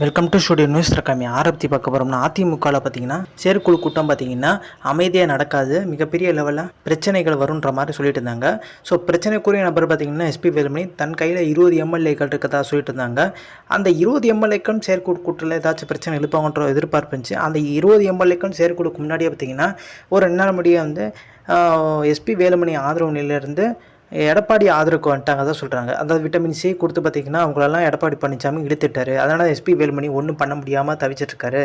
Welcome to studio news ரகாமி ஆரம்பத்தி பார்க்க போகிறோம்னா அதிமுகவில் பார்த்தீங்கன்னா செயற்குழு கூட்டம் பார்த்தீங்கன்னா அமைதியாக நடக்காது. மிகப்பெரிய லெவலில் பிரச்சனைகள் வருன்ற மாதிரி சொல்லிட்டு இருந்தாங்க. ஸோ பிரச்சனைக்குரிய நபர் பார்த்தீங்கன்னா எஸ்பி வேலுமணி தன் கையில் இருபது எம்எல்ஏக்கள் இருக்கதா சொல்லிட்டு இருந்தாங்க. அந்த இருபது எம்எல்ஏக்கள் செயற்குழு கூட்டத்தில் ஏதாச்சும் பிரச்சனை எழுப்பாங்கன்ற எதிர்பார்ப்பு இருந்துச்சு. அந்த இருபது எம்எல்ஏக்கள் செயற்குழுக்கு முன்னாடியே பார்த்தீங்கன்னா ஒரு ரெண்டு நாள் முடிய வந்து எஸ்பி வேலுமணி ஆதரவு நிலையிலேருந்து எடப்பாடி ஆதரவுக்கு வந்துட்டாங்க தான் சொல்கிறாங்க அந்த விட்டமின் சி கொடுத்து பார்த்தீங்கன்னா அவங்களெல்லாம் எடப்பாடி பழனிசாமி இழுத்துட்டாரு. அதனால் எஸ்பி வேலுமணி ஒன்றும் பண்ண முடியாமல் தவிச்சிட்ருக்காரு.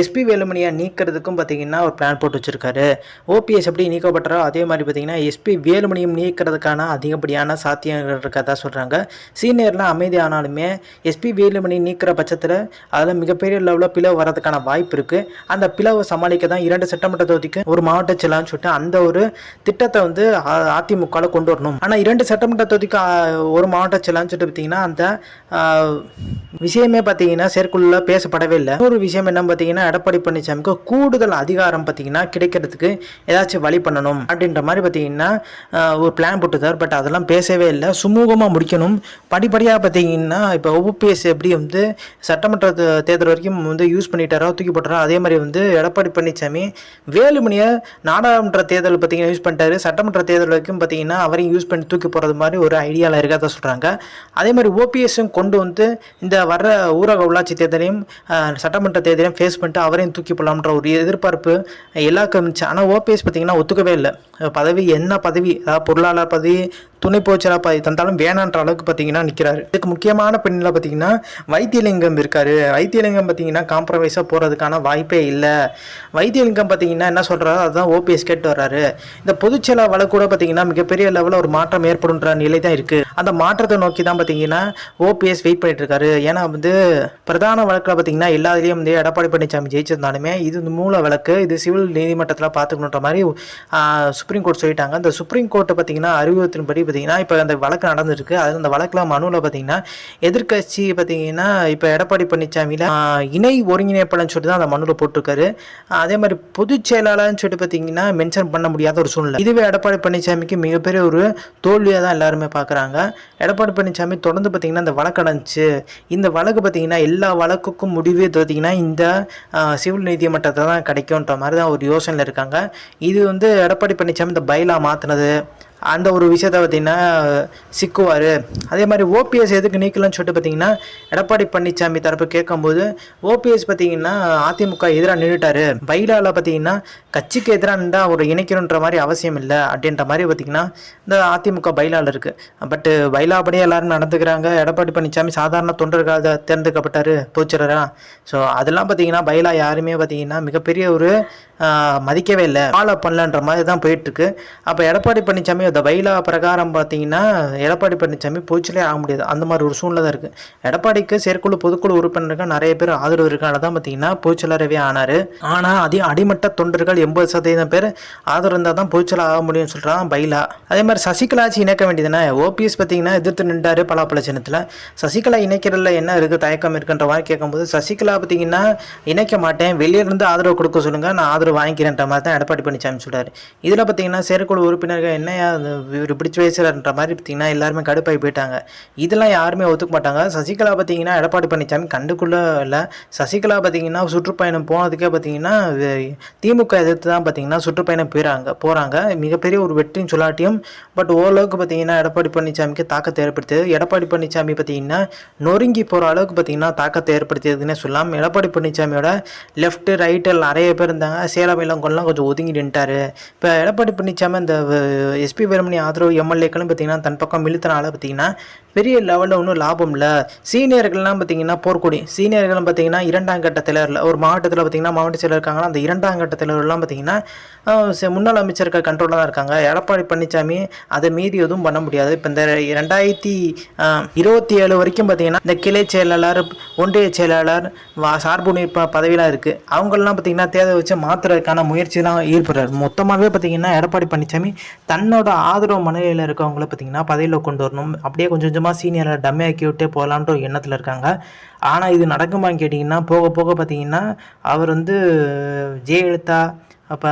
எஸ்பி வேலுமணியை நீக்கிறதுக்கும் பார்த்தீங்கன்னா ஒரு பிளான் போட்டு வச்சுருக்காரு. ஓபிஎஸ் எப்படி நீக்கப்பட்டாரோ அதே மாதிரி பார்த்தீங்கன்னா எஸ்பி வேலுமணியும் நீக்கிறதுக்கான அதிகப்படியான சாத்தியங்கள் இருக்கதா சொல்கிறாங்க சீனியர்லாம் அமைதியானாலுமே எஸ்பி வேலுமணி நீக்கிற பட்சத்தில் அதில் மிகப்பெரிய லெவலில் பிளவு வரதுக்கான வாய்ப்பு இருக்குது அந்த பிளவை சமாளிக்க தான் இரண்டு சட்டமன்ற தொகுதிக்கு ஒரு மாவட்ட செல்லான்னு சொல்லிட்டு அந்த ஒரு திட்டத்தை வந்து அதிமுகவில் கொண்டு வரணும். ஆனால் இரண்டு சட்டமன்ற தொகுதிக்கு ஒரு மாவட்ட செல்லான்னு சொல்லிட்டு பார்த்தீங்கன்னா அந்த விஷயமே பார்த்தீங்கன்னா செயற்குழுல பேசப்படவே இல்லை. ஒரு விஷயம் என்ன பார்த்தீங்கன்னா எடப்பாடி பழனிசாமிக்கு கூடுதல் அதிகாரம் பார்த்தீங்கன்னா கிடைக்கிறதுக்கு ஏதாச்சும் வழி பண்ணணும் அப்படின்ற மாதிரி பார்த்தீங்கன்னா ஒரு பிளான் போட்டுதார் பட் அதெல்லாம் பேசவே இல்லை. சுமூகமாக முடிக்கணும். படிப்படியாக பார்த்தீங்கன்னா இப்போ ஓபிஎஸ் எப்படி வந்து சட்டமன்ற தேர்தல் வரைக்கும் வந்து யூஸ் பண்ணிட்டாரோ தூக்கி போட்டாரோ அதே மாதிரி வந்து எடப்பாடி பழனிசாமி வேலுமணியை நாடாளுமன்ற தேர்தல் பார்த்தீங்கன்னா யூஸ் பண்ணிட்டாரு. சட்டமன்ற தேர்தல் வரைக்கும் பார்த்தீங்கன்னா அவரையும் யூஸ் பண்ணி தூக்கி போகிறது மாதிரி ஒரு ஐடியாவில் இருக்கதா சொல்கிறாங்க அதே மாதிரி ஓபிஎஸும் கொண்டு வந்து இந்த வர்ற ஊரக உள்ளாட்சி தேர்தலையும் சட்டமன்ற தேர்தலையும் ஃபேஸ் பண்ணிட்டு அவரையும் தூக்கி போடலாம்ன்ற ஒரு எதிர்பார்ப்பு எல்லாருக்கும் இருந்துச்சு. ஆனால் ஓபிஎஸ் பார்த்திங்கன்னா ஒத்துக்கவே இல்லை. பதவி என்ன பதவி? அதாவது பொருளாளர் பதவி துணை போச்சரா பாதி தந்தாலும் வேணான்ற அளவுக்கு பார்த்தீங்கன்னா நிற்கிறாரு இதுக்கு முக்கியமான பெண்ணில் பார்த்தீங்கன்னா வைத்தியலிங்கம் இருக்காரு. வைத்தியலிங்கம் பார்த்தீங்கன்னா காம்ப்ரமைஸாக போகிறதுக்கான வாய்ப்பே இல்லை. வைத்தியலிங்கம் பார்த்தீங்கன்னா என்ன சொல்கிறாரோ அதுதான் ஓபிஎஸ் கேட்டு வர்றாரு. இந்த பொதுச்செல வழக்கு கூட பார்த்தீங்கன்னா மிகப்பெரிய லெவலில் ஒரு மாற்றம் ஏற்படுன்ற நிலை தான் இருக்குது அந்த மாற்றத்தை நோக்கி தான் பார்த்தீங்கன்னா ஓபிஎஸ் வெயிட் பண்ணிட்டு இருக்காரு. ஏன்னா வந்து பிரதான வழக்கில் பார்த்தீங்கன்னா எல்லாத்துலேயும் வந்து எடப்பாடி பழனிசாமி ஜெயிச்சிருந்தாலுமே இது மூல வழக்கு. இது சிவில் நீதிமன்றத்தில் பார்த்துக்கணுன்ற மாதிரி சுப்ரீம் கோர்ட் சொல்லிட்டாங்க. அந்த சுப்ரீம் கோர்ட்டை பார்த்தீங்கன்னா அறிவுறுத்தின்படி பார்த்தீங்கன்னா இப்போ அந்த வழக்கு நடந்துருக்கு. அது அந்த வழக்கில் மனுவில் பார்த்தீங்கன்னா எதிர்க்கட்சி பார்த்தீங்கன்னா இப்போ எடப்பாடி பழனிசாமியில் இணை ஒருங்கிணைப்பாளர்னு சொல்லிட்டு தான் அந்த மனுவில் போட்டிருக்காரு. அதே மாதிரி பொதுச் செயலாளர்னு சொல்லிட்டு பார்த்தீங்கன்னா மென்ஷன் பண்ண முடியாத ஒரு சூழ்நிலை. இதுவே எடப்பாடி பழனிசாமிக்கு மிகப்பெரிய ஒரு தோல்வியாக தான் எல்லாருமே பார்க்குறாங்க எடப்பாடி பழனிசாமி தொடர்ந்து பார்த்தீங்கன்னா இந்த வழக்கு நடந்துச்சு இந்த வழக்கு பார்த்தீங்கன்னா எல்லா வழக்குக்கும் முடிவே பார்த்தீங்கன்னா இந்த சிவில் நீதிமன்றத்தை தான் கிடைக்கும்ன்ற மாதிரி தான் ஒரு யோசனையில் இருக்காங்க. இது வந்து எடப்பாடி பழனிசாமி இந்த பைலா மாற்றினது அந்த ஒரு விஷயத்த பார்த்தீங்கன்னா சிக்குவார். அதே மாதிரி ஓபிஎஸ் எதுக்கு நீக்கலன்னு சொல்லிட்டு பார்த்தீங்கன்னா எடப்பாடி பழனிசாமி தரப்பு கேட்கும்போது ஓபிஎஸ் பார்த்தீங்கன்னா அதிமுக எதிராக நின்றுட்டாரு பைலாவில் பார்த்தீங்கன்னா கட்சிக்கு எதிராக நின்றால் அவர் இணைக்கணுன்ற மாதிரி அவசியம் இல்லை அப்படின்ற மாதிரி பார்த்தீங்கன்னா இந்த அதிமுக பைலாவில் இருக்குது பட்டு பைலாபடியே எல்லோரும் நடந்துக்கிறாங்க. எடப்பாடி பழனிசாமி சாதாரண தொண்டர்களாக தேர்ந்தெடுக்கப்பட்டார் பொதுச்செயலராக ஸோ அதெல்லாம் பார்த்தீங்கன்னா பைலா யாருமே பார்த்தீங்கன்னா மிகப்பெரிய ஒரு மதிக்கவே இல்லை. ஃபாலோ பண்ணலன்ற மாதிரி தான் போயிட்டுருக்கு. அப்போ எடப்பாடி பழனிசாமி அந்த பைலா பிரகாரம் பார்த்தீங்கன்னா எடப்பாடி பழனிசாமி போச்சுலே ஆக முடியாது. அந்த மாதிரி ஒரு சூழ்நிலை தான் இருக்குது எடப்பாடிக்கு செயற்குழு பொதுக்குழு உறுப்பினர்கள் நிறைய பேர் ஆதரவு இருக்கான தான் பார்த்தீங்கன்னா பொதுச்செயலரவே ஆனார். ஆனால் அதே அடிமட்ட தொண்டர்கள் எண்பது சதவீதம் பேர் ஆதரவு இருந்தால் தான் பொதுச்செயலர் ஆக முடியும்னு சொல்கிறான் பைலா அதே மாதிரி சசிகலாச்சி இணைக்க வேண்டியதுதானே ஓபிஎஸ் பார்த்தீங்கன்னா எதிர்த்து நின்றார் பலாப்பழ சின்னத்தில். சசிகலா இணைக்கிறதுல என்ன இருக்குது தயக்கம் இருக்குன்ற மாதிரி கேட்கும்போது சசிகலா பார்த்தீங்கன்னா இணைக்க மாட்டேன். வெளியிலிருந்து ஆதரவு கொடுக்க சொல்லுங்கள் நான் ஆதரவு வாங்கிக்கிறேன்ற மாதிரி தான் எடப்பாடி பழனிசாமி சொல்கிறார் இதில் பார்த்தீங்கன்னா செயற்குழு உறுப்பினர்கள் என்னையா இவர் பிடிச்சி பேசுறாருன்ற மாதிரி பார்த்தீங்கன்னா எல்லாருமே கடுப்பாகி போயிட்டாங்க. இதெல்லாம் யாருமே ஒத்துக்க மாட்டாங்க. சசிகலா பார்த்தீங்கன்னா எடப்பாடி பழனிசாமி கண்டுக்குள்ளே இல்லை. சசிகலா பார்த்தீங்கன்னா சுற்றுப்பயணம் போனதுக்கே பார்த்தீங்கன்னா திமுக எதிர்த்து தான் பார்த்தீங்கன்னா சுற்றுப்பயணம் போயிறாங்க போகிறாங்க மிகப்பெரிய ஒரு வெற்றின்னு சொல்லாட்டியும் பட் ஓரளவுக்கு பார்த்தீங்கன்னா எடப்பாடி பழனிசாமிக்கு தாக்கத்தை ஏற்படுத்தியது. எடப்பாடி பழனிசாமி பார்த்திங்கன்னா நொறுங்கி போகிற அளவுக்கு பார்த்தீங்கன்னா தாக்கத்தை ஏற்படுத்தியதுன்னே சொல்லலாம். எடப்பாடி பழனிசாமியோட லெஃப்ட் ரைட்டு நிறைய பேர் இருந்தாங்க. சேலம் இளங்கொல்லாம் கொஞ்சம் ஒதுங்கி நின்ட்டார். இப்போ எடப்பாடி பழனிசாமி அந்த எஸ்பி வேலுமணி ஆதரவு எம்எல்ஏக்களும் பார்த்தீங்கன்னா தன் பக்கம் இழுத்தனால பார்த்தீங்கன்னா பெரிய லெவலில் ஒன்றும் லாபம் இல்லை. சீனியர்கள்லாம் பார்த்தீங்கன்னா போர்க்கொடி. சீனியர்கள்லாம் பார்த்தீங்கன்னா இரண்டாம் கட்ட தலைவரில் ஒரு மாவட்டத்தில் பார்த்தீங்கன்னா மாவட்ட செயலர் இருக்காங்கன்னா அந்த இரண்டாம் கட்ட தலைவர்லாம் பார்த்தீங்கன்னா ச- முன்னாள் அமைச்சர்கள் கண்ட்ரோலில் தான் இருக்காங்க. எடப்பாடி பழனிசாமி அதை மீறி எதுவும் பண்ண முடியாது. இப்போ இந்த ரெண்டாயிரத்தி இருபத்தி ஏழு வரைக்கும் பார்த்தீங்கன்னா இந்த கிளை செயலாளர் ஒன்றிய செயலாளர் வா- பதவியெலாம் இருக்குது அவங்களெலாம் பார்த்தீங்கன்னா தேவை வச்சு மாற்றுறதுக்கான முயற்சிலாம் ஈடுபடுறாரு. மொத்தமாகவே பார்த்தீங்கன்னா எடப்பாடி பழனிசாமி தன்னோட ஆதரவு மனநிலையில் இருக்கவங்கள பார்த்தீங்கன்னா பதவியில் கொண்டு வரணும். அப்படியே கொஞ்சம் கொஞ்சம் கொஞ்சமாக சீனியரை டம்மே ஆக்கி விட்டே போகலான்ற ஒரு எண்ணத்தில் இருக்காங்க. ஆனால் இது நடக்குமான்னு கேட்டிங்கன்னா போக போக பார்த்தீங்கன்னா அவர் வந்து ஜெயலலிதா அப்போ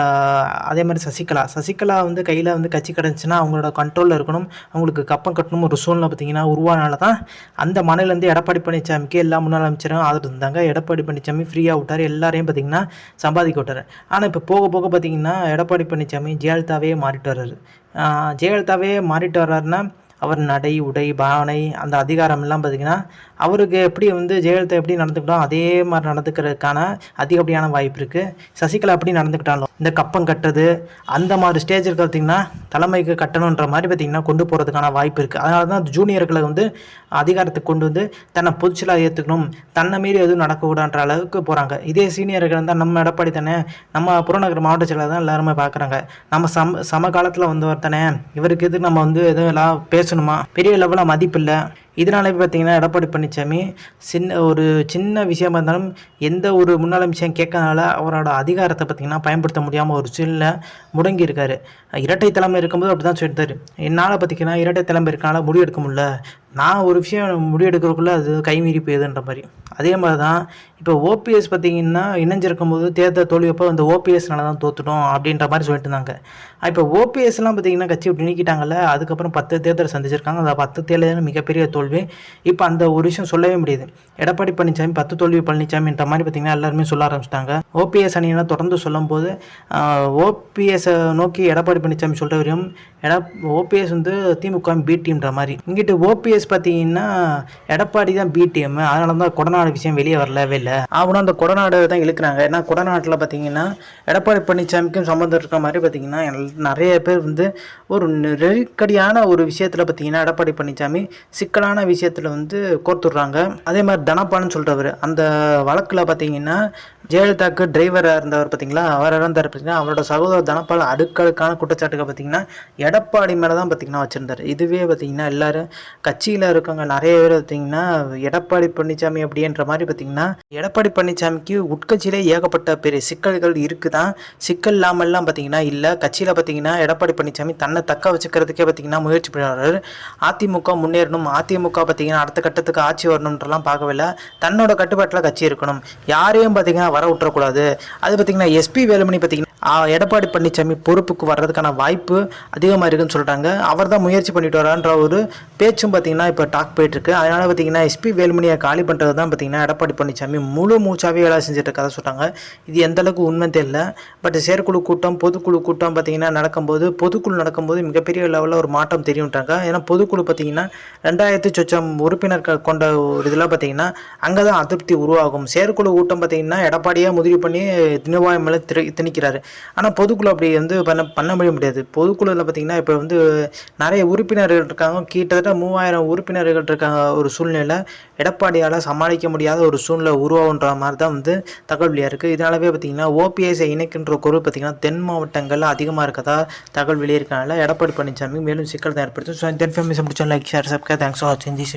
அதே மாதிரி சசிகலா. சசிகலா வந்து கையில் வந்து கட்சி கிடந்துச்சுன்னா அவங்களோட கண்ட்ரோலில் இருக்கணும். அவங்களுக்கு கப்பம் கட்டணும் ஒரு சூழ்நிலை பார்த்தீங்கன்னா உருவானால தான் அந்த மனையிலேருந்து எடப்பாடி பழனிசாமிக்கு எல்லா முன்னாள் அமைச்சரும் ஆதரவு இருந்தாங்க. எடப்பாடி பழனிசாமி ஃப்ரீயாக விட்டார். எல்லாரையும் பார்த்தீங்கன்னா சம்பாதிக்க விட்டார். ஆனால் இப்போ போக போக பார்த்தீங்கன்னா எடப்பாடி பழனிசாமி ஜெயலலிதாவே மாறிட்டு வர்றாரு. ஜெயலலிதாவே மாறிட்டு வர்றாருன்னா அவர் நடை உடை பாவனை அந்த அதிகாரம்லாம் பார்த்திங்கன்னா அவருக்கு எப்படி வந்து ஜெயலலிதா எப்படி நடந்துக்கிட்டோம் அதே மாதிரி நடந்துக்கிறதுக்கான அதிகப்படியான வாய்ப்பு இருக்குது சசிகலா எப்படி நடந்துக்கிட்டாலும் இந்த கப்பம் கட்டுறது அந்த மாதிரி ஸ்டேஜில் பார்த்திங்கன்னா தலைமைக்கு கட்டணுன்ற மாதிரி பார்த்திங்கன்னா கொண்டு போகிறதுக்கான வாய்ப்பு இருக்குது அதனால தான் ஜூனியர்களை வந்து அதிகாரத்துக்கு கொண்டு வந்து தன்னை பொதுச்சலாக ஏற்றுக்கணும் தன்னை மீறி எதுவும் நடக்கக்கூடாதுன்ற அளவுக்கு போகிறாங்க இதே சீனியர்கள் இருந்தால் நம்ம எடப்பாடி தானே நம்ம புறநகர் மாவட்ட செயலாளர் தான் எல்லாருமே பார்க்குறாங்க நம்ம சம சம காலத்தில் வந்தவர் தானே இவருக்கு எதுக்கு நம்ம வந்து எதுவும் எல்லாம் பேசணுமா? பெரிய லெவலில் மதிப்பு இல்லை இதனாலே பார்த்தீங்கன்னா எடப்பாடி பழனிசாமி சின்ன ஒரு சின்ன விஷயமா இருந்தாலும் எந்த ஒரு முன்னாள் விஷயம் கேட்கறதுனால அவரோட அதிகாரத்தை பார்த்தீங்கன்னா பயன்படுத்த முடியாமல் ஒரு சூழ்நிலை முடங்கியிருக்காரு இரட்டை தலைமை இருக்கும்போது அப்படி தான் சொல்லியிருந்தார். என்னால் பார்த்தீங்கன்னா இரட்டை தலைமை இருக்கனால முடிவெடுக்க முடியல. நான் ஒரு விஷயம் முடிவெடுக்கிறதுக்குள்ளே அது கைமீறி போகுதுன்ற மாதிரி. அதே மாதிரி தான் இப்போ ஓபிஎஸ் பார்த்தீங்கன்னா இணைஞ்சிருக்கும் போது தேர்தல் தோல்வியப்போ அந்த ஓபிஎஸ்னால தான் தோத்துட்டோம் அப்படின்ற மாதிரி சொல்லிட்டு இருந்தாங்க. இப்போ ஓபிஎஸ்லாம் பார்த்தீங்கன்னா கட்சி இப்படி நீக்கிட்டாங்கல்ல அதுக்கப்புறம் பத்து தேர்தல் சந்திச்சிருக்காங்க. அந்த பத்து தேர்தல் மிகப்பெரிய தோல்வி. இப்போ அந்த ஒரு விஷயம் சொல்லவே முடியுது. எடப்பாடி பழனிசாமி பத்து தோல்வி பழனிசாமின்ற மாதிரி பார்த்தீங்கன்னா எல்லாருமே சொல்ல ஆரம்பிச்சிட்டாங்க. ஓபிஎஸ் அணியெல்லாம் தொடர்ந்து சொல்லும்போது ஓபிஎஸை நோக்கி எடப்பாடி பழனிசாமி சொல்கிற வரையும் ஏன்னா ஓபிஎஸ் வந்து திமுக பி டீம்ன்ற மாதிரி. இங்கிட்டு ஓபிஎஸ் பார்த்தீங்கன்னா எடப்பாடி தான் பி டீம் அதனால தான் கொடநாடு விஷயம் வெளியே வரலவே இல்லை. அவனும் அந்த கொடநாடு தான் இழுக்கிறாங்க. ஏன்னா கொடநாட்டில் பார்த்தீங்கன்னா எடப்பாடி பழனிசாமிக்கும் சம்மந்தம் இருக்கிற மாதிரி பார்த்தீங்கன்னா நிறைய பேர் வந்து ஒரு நெருக்கடியான ஒரு விஷயத்தில் பார்த்தீங்கன்னா எடப்பாடி பழனிசாமி சிக்கலான விஷயத்தில் வந்து கோர்த்துடுறாங்க. அதே மாதிரி தனப்பான்னு சொல்கிறவர் அந்த வழக்கில் பார்த்தீங்கன்னா ஜெயலலிதாவுக்கு டிரைவராக இருந்தவர் பார்த்தீங்களா அவர் இறந்தார் பார்த்தீங்கன்னா அவரோட சகோதரர் தனப்பால் அடுக்கடுக்கான குற்றச்சாட்டுகள் பார்த்தீங்கன்னா எடப்பாடி மேலே தான் பார்த்தீங்கன்னா வச்சுருந்தார். இதுவே பார்த்தீங்கன்னா எல்லாரும் கட்சியில் இருக்கவங்க நிறைய பேர் பார்த்திங்கன்னா எடப்பாடி பழனிசாமி அப்படின்ற மாதிரி பார்த்தீங்கன்னா எடப்பாடி பழனிசாமிக்கு உட்கட்சியிலே ஏகப்பட்ட பெரிய சிக்கல்கள் இருக்குதான். சிக்கல் இல்லாமல்லாம் பார்த்தீங்கன்னா இல்லை. கட்சியில் பார்த்தீங்கன்னா எடப்பாடி பழனிசாமி தன்னை தக்க வச்சுக்கிறதுக்கே பார்த்தீங்கன்னா முயற்சி பண்ணுறாரு அதிமுக முன்னேறணும். அதிமுக பார்த்திங்கன்னா அடுத்த கட்டத்துக்கு ஆட்சி வரணுன்றலாம் பார்க்கவில்லை. தன்னோட கட்டுப்பாட்டில் கட்சி இருக்கணும். யாரையும் பார்த்தீங்கன்னா வர விட்டுறக்கூடாது. அது பார்த்தீங்கன்னா எஸ்பி வேலுமணி பார்த்தீங்கன்னா எடப்பாடி பழனிசாமி பொறுப்புக்கு வர்றதுக்கான வாய்ப்பு அதிகமாக இருக்குன்னு சொல்கிறாங்க அவர் தான் முயற்சி பண்ணிட்டு வரான்ற ஒரு பேச்சும் பார்த்தீங்கன்னா இப்போ டாக் போயிட்டுருக்கு. அதனால் பார்த்தீங்கன்னா எஸ்பி வேலுமணியை காலி பண்ணுறது தான் பார்த்தீங்கன்னா எடப்பாடி பழனிசாமி முழு மூச்சாவே வேலை செஞ்சுட்டு இருக்கதா சொல்கிறாங்க இது எந்தளவுக்கு உண்மை தெரியல. பட் செயற்குழு கூட்டம் பொதுக்குழு கூட்டம் பார்த்தீங்கன்னா நடக்கும்போது பொதுக்குழு நடக்கும்போது மிகப்பெரிய லெவலில் ஒரு மாற்றம் தெரியும்ட்டாங்க ஏன்னா பொதுக்குழு பார்த்தீங்கன்னா ரெண்டாயிரத்தி சொச்சம் உறுப்பினர்கள் கொண்ட ஒரு இதில் பார்த்தீங்கன்னா அங்கே தான் அதிருப்தி உருவாகும். செயற்குழு கூட்டம் பார்த்தீங்கன்னா எடப்பாடியாக முடிவு பண்ணி தினவாய் மேலே திரு திணிக்கிறாரு. ஆனால் பொதுக்குழு அப்படி வந்து பண்ண பண்ண முடியாது. பொதுக்குழுவில் பார்த்தீங்கன்னா இப்போ வந்து நிறைய உறுப்பினர்கள் இருக்காங்க. கிட்டத்தட்ட மூவாயிரம் உறுப்பினர்கள் இருக்காங்க ஒரு சூழ்நிலை எடப்பாடியால் சமாளிக்க முடியாத ஒரு சூழ்நிலை உருவாகுன்ற மாதிரி தான் வந்து தகவலியாக இருக்குது இதனாலவே பார்த்தீங்கன்னா ஓபிஎஸ்ஐ இணைக்கின்ற குரல் பார்த்தீங்கன்னா தென் மாவட்டங்களில் அதிகமாக இருக்கதா தகவல் வெளியிருக்கனால எடப்பாடி பழனிசாமி மேலும் சிக்கல் தான் ஏற்படுத்தும் ஸோ தென் ஃபேமிலி முடிச்சோம் like share subscribe thanks for வாட்சிங் தி